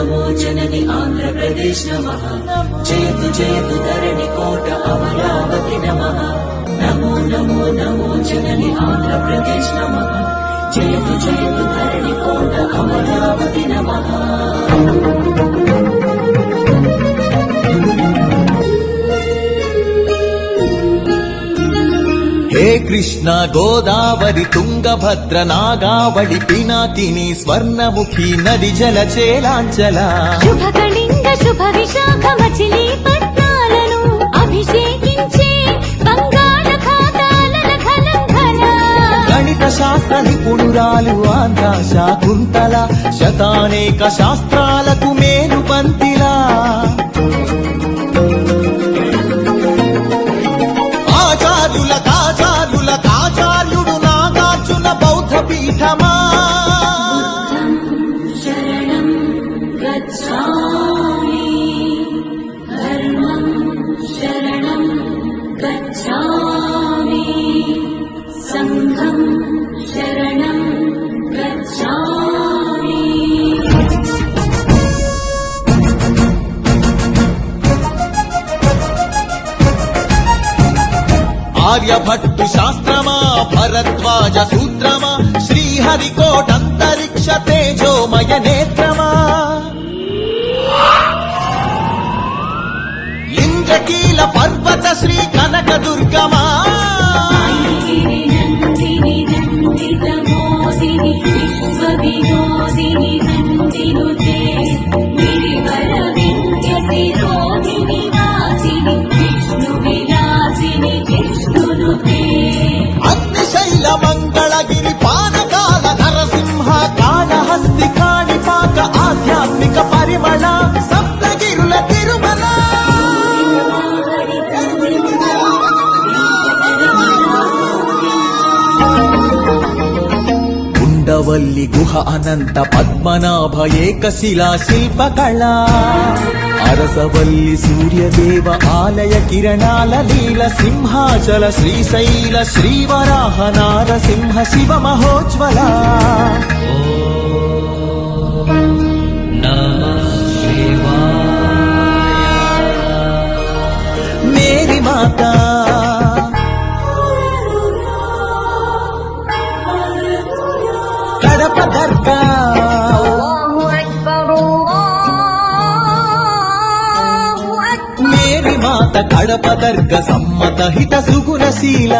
నమో జనని ఆంధ్రప్రదేశ్ నమ. చేతు చేతు ధరణి కోట అమరావతి నమ. నమో నమో నమో జనని ఆంధ్రప్రదేశ్ నమ. చేతు చేతు ధరణి కోట అమరావతి నమ. హే కృష్ణ గోదావరి తుంగభద్ర నాగావళి పినాకిని స్వర్ణముఖి నది జల చేలాంచల. శుభ కళింగ శుభ విశాఖ అభిషేకించే బంగాళ ఖాతాల ఖలంఘన గణిత శాస్త్ర నిపుణురాలు ఆంధ్ర శాకుంతల శతానేక శాస్త్రాలకు మేలు పంతిలా. शरणं गच्छामि। धर्मं शरणं गच्छा ఆర్యభట్టు శాస్త్రమా భరద్వాజ సూత్రమా శ్రీహరికోటంతరిక్ష తేజోమయ నేత్రమా? ఇంద్రకీల పర్వత శ్రీ కనక దుర్గమా ఉండవల్లి గుహ అనంత పద్మనాభ ఏకశిలా శిల్పకళ. అరసవల్లి సూర్యదేవ ఆలయ కిరణాల లీల సింహాచల శ్రీశైల శ్రీవరాహ నారసింహ శివ మహోజ్వల. మేరీ మాతా కడప దర్గా. మేరీ మాత కడప దర్గ సమ్మత హిత సుగుణశీల